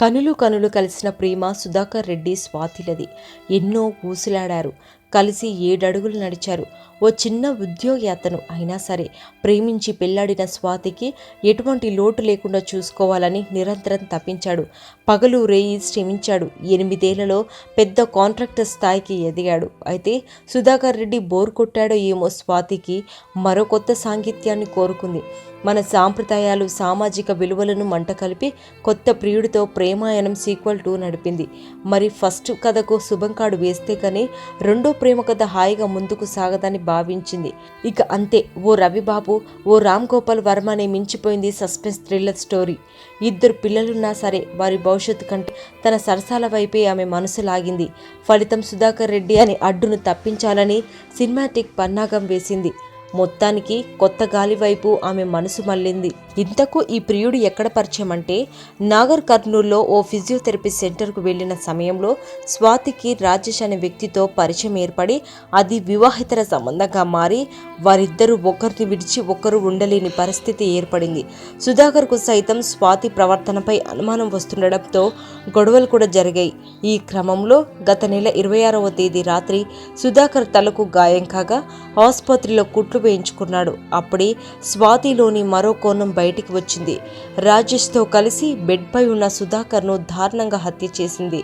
కనులు కనులు కలిసిన ప్రేమ సుధాకర్ రెడ్డి స్వాతిలది. ఎన్నో ఊసులాడారు. కలిసి ఏడడుగులు నడిచారు. ఓ చిన్న ఉద్యోగి అతను అయినా సరే ప్రేమించి పెళ్ళాడిన స్వాతికి ఎటువంటి లోటు లేకుండా చూసుకోవాలని నిరంతరం తప్పించాడు పగలు రేయి శ్రమించాడు. ఎనిమిదేళ్ళలో పెద్ద కాంట్రాక్టర్ స్థాయికి ఎదిగాడు. అయితే సుధాకర్ రెడ్డి బోర్ కొట్టాడో ఏమో స్వాతికి మరో కొత్త సాంగిత్యాన్ని కోరుకుంది. మన సాంప్రదాయాలు సామాజిక విలువలను మంట కలిపి కొత్త ప్రియుడితో ప్రేమాయణం సీక్వల్ టూ నడిపింది. మరి ఫస్ట్ కథకు శుభంకాడు వేస్తే కానీ రెండో ప్రేమ కథ హాయిగా ముందుకు సాగదని భావించింది. ఇక అంతే ఓ రవిబాబు ఓ రామ్ గోపాల్ వర్మ అనే మించిపోయింది సస్పెన్స్ థ్రిల్లర్ స్టోరీ. ఇద్దరు పిల్లలున్నా సరే వారి భవిష్యత్తు కంటే తన సరసాల వైపే ఆమె మనసు లాగింది. ఫలితం సుధాకర్ రెడ్డి అని అడ్డును తప్పించాలని సినిమాటిక్ పన్నాగం వేసింది. మొత్తానికి కొత్త గాలి వైపు ఆమె మనసు మళ్ళింది. ఇంతకు ఈ ప్రియుడు ఎక్కడ పరిచయం అంటే నాగర్ కర్నూల్లో ఓ ఫిజియోథెరపీ సెంటర్కు వెళ్ళిన సమయంలో స్వాతికి రాజేష్ అనే వ్యక్తితో పరిచయం ఏర్పడి అది వివాహితర సంబంధంగా మారి వారిద్దరూ ఒకరిని విడిచి ఒకరు ఉండలేని పరిస్థితి ఏర్పడింది. సుధాకర్కు సైతం స్వాతి ప్రవర్తనపై అనుమానం వస్తుండటంతో గొడవలు కూడా జరిగాయి. ఈ క్రమంలో గత నెల ఇరవై ఆరవ తేదీ రాత్రి సుధాకర్ తలకు గాయం కాగా ఆసుపత్రిలో కుట్లు వేయించుకున్నాడు. అప్పుడే స్వాతిలోని మరో కోణం బయటికి వచ్చింది. రాజేష్తో కలిసి బెడ్పై ఉన్న సుధాకర్ను దారుణంగా హత్య చేసింది.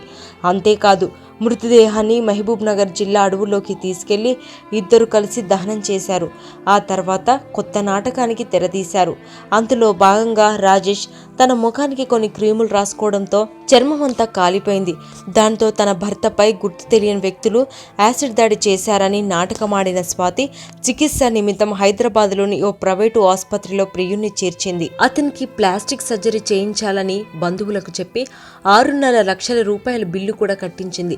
అంతేకాదు మృతదేహాన్ని మహబూబ్ నగర్ జిల్లా అడవుల్లోకి తీసుకెళ్ళి ఇద్దరు కలిసి దహనం చేశారు. ఆ తర్వాత కొత్త నాటకానికి తెరదీశారు అందులో భాగంగా రాజేష్ తన ముఖానికి కొన్ని క్రీములు రాసుకోవడంతో చర్మం అంతా కాలిపోయింది. దాంతో తన భర్తపై గుర్తు తెలియని వ్యక్తులు యాసిడ్ దాడి చేశారని నాటకమాడిన స్వాతి చికిత్స నిమిత్తం హైదరాబాద్లోని ఓ ప్రైవేటు ఆసుపత్రిలో ప్రియుణ్ణి చేర్చింది. అతనికి ప్లాస్టిక్ సర్జరీ చేయించాలని బంధువులకు చెప్పి ఆరున్నర లక్షల రూపాయల బిల్లు కూడా కట్టించింది.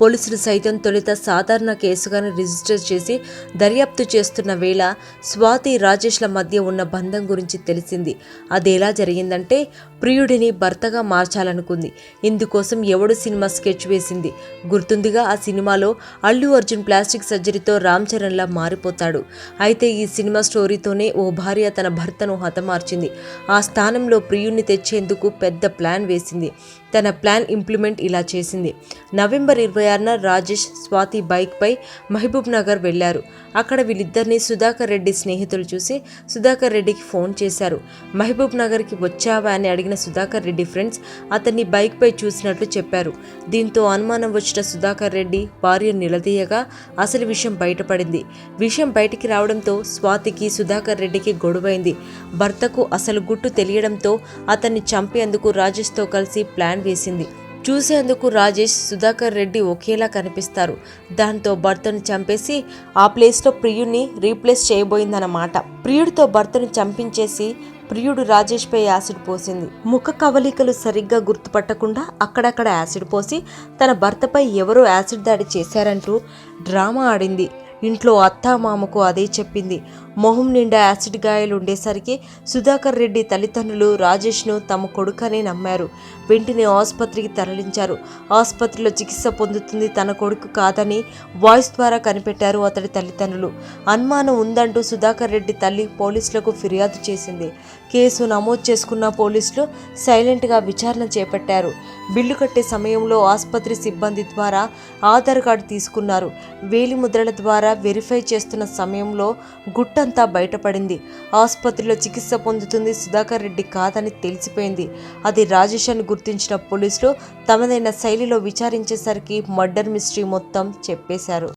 పోలీసులు సైతం తొలుత సాధారణ కేసుగానే రిజిస్టర్ చేసి దర్యాప్తు చేస్తున్న వేళ స్వాతి రాజేష్ల మధ్య ఉన్న బంధం గురించి తెలిసింది. అది ఎలా జరిగిందంటే ప్రియుడిని భర్తగా మార్చాలనుకుంది. ఇందుకోసం ఎవడు సినిమా స్కెచ్ వేసింది? గుర్తుందిగా ఆ సినిమాలో అల్లు అర్జున్ ప్లాస్టిక్ సర్జరీతో రామ్ చరణ్లా మారిపోతాడు. అయితే ఈ సినిమా స్టోరీతోనే ఓ భార్య తన భర్తను హతమార్చింది. ఆ స్థానంలో ప్రియుణ్ణి తెచ్చేందుకు పెద్ద ప్లాన్ వేసింది. తన ప్లాన్ ఇంప్లిమెంట్ ఇలా చేసింది. నవంబర్ ఇరవై ఆరున రాజేష్ స్వాతి బైక్పై మహబూబ్ నగర్ వెళ్ళారు. అక్కడ వీళ్ళిద్దరిని సుధాకర్ రెడ్డి స్నేహితులు చూసి సుధాకర్ రెడ్డికి ఫోన్ చేశారు. మహబూబ్ నగర్కి వచ్చావా అని అడిగిన సుధాకర్ రెడ్డి ఫ్రెండ్స్ అతన్ని బైక్పై చూసినట్లు చెప్పారు. దీంతో అనుమానం వచ్చిన సుధాకర్ రెడ్డి భార్య నిలదీయగా అసలు విషయం బయటపడింది. విషయం బయటికి రావడంతో స్వాతికి సుధాకర్ రెడ్డికి గొడవైంది. భర్తకు అసలు గుట్టు తెలియడంతో అతన్ని చంపేందుకు రాజేష్తో కలిసి ప్లాన్ వేసింది. చూసేందుకు రాజేష్ సుధాకర్ రెడ్డి ఒకేలా కనిపిస్తారు. దాంతో భర్తను చంపేసి ఆ ప్లేస్లో ప్రియుడిని రీప్లేస్ చేయబోయిందన్నమాట. ప్రియుడితో భర్తను చంపించేసి ప్రియుడు రాజేష్పై యాసిడ్ పోసింది. ముఖ కవలికలు సరిగ్గా గుర్తుపట్టకుండా అక్కడక్కడ యాసిడ్ పోసి తన భర్తపై ఎవరో యాసిడ్ దాడి చేశారంటూ డ్రామా ఆడింది. ఇంట్లో అత్త మామకు అదే చెప్పింది. మొహం నిండా యాసిడ్ గాయాలు ఉండేసరికి సుధాకర్ రెడ్డి తల్లిదండ్రులు రాజేష్ను తమ కొడుకనే నమ్మారు. వెంటనే ఆసుపత్రికి తరలించారు. ఆసుపత్రిలో చికిత్స పొందుతుంది తన కొడుకు కాదని వాయిస్ ద్వారా కనిపెట్టారు అతడి తల్లిదండ్రులు. అనుమానం ఉందంటూ సుధాకర్ రెడ్డి తల్లి పోలీసులకు ఫిర్యాదు చేసింది. కేసు నమోదు చేసుకున్న పోలీసులు సైలెంట్గా విచారణ చేపట్టారు. బిల్లు కట్టే సమయంలో ఆసుపత్రి సిబ్బంది ద్వారా ఆధార్ కార్డు తీసుకున్నారు. వేలి ముద్రల ద్వారా వెరిఫై చేస్తున్న సమయంలో గుట్టంతా బయటపడింది. ఆసుపత్రిలో చికిత్స పొందుతుంది సుధాకర్ రెడ్డి కాదని తెలిసిపోయింది. అది రాజేష్ అని గుర్తించిన పోలీసులు తమదైన శైలిలో విచారించేసరికి మర్డర్ మిస్టరీ మొత్తం చెప్పేశారు.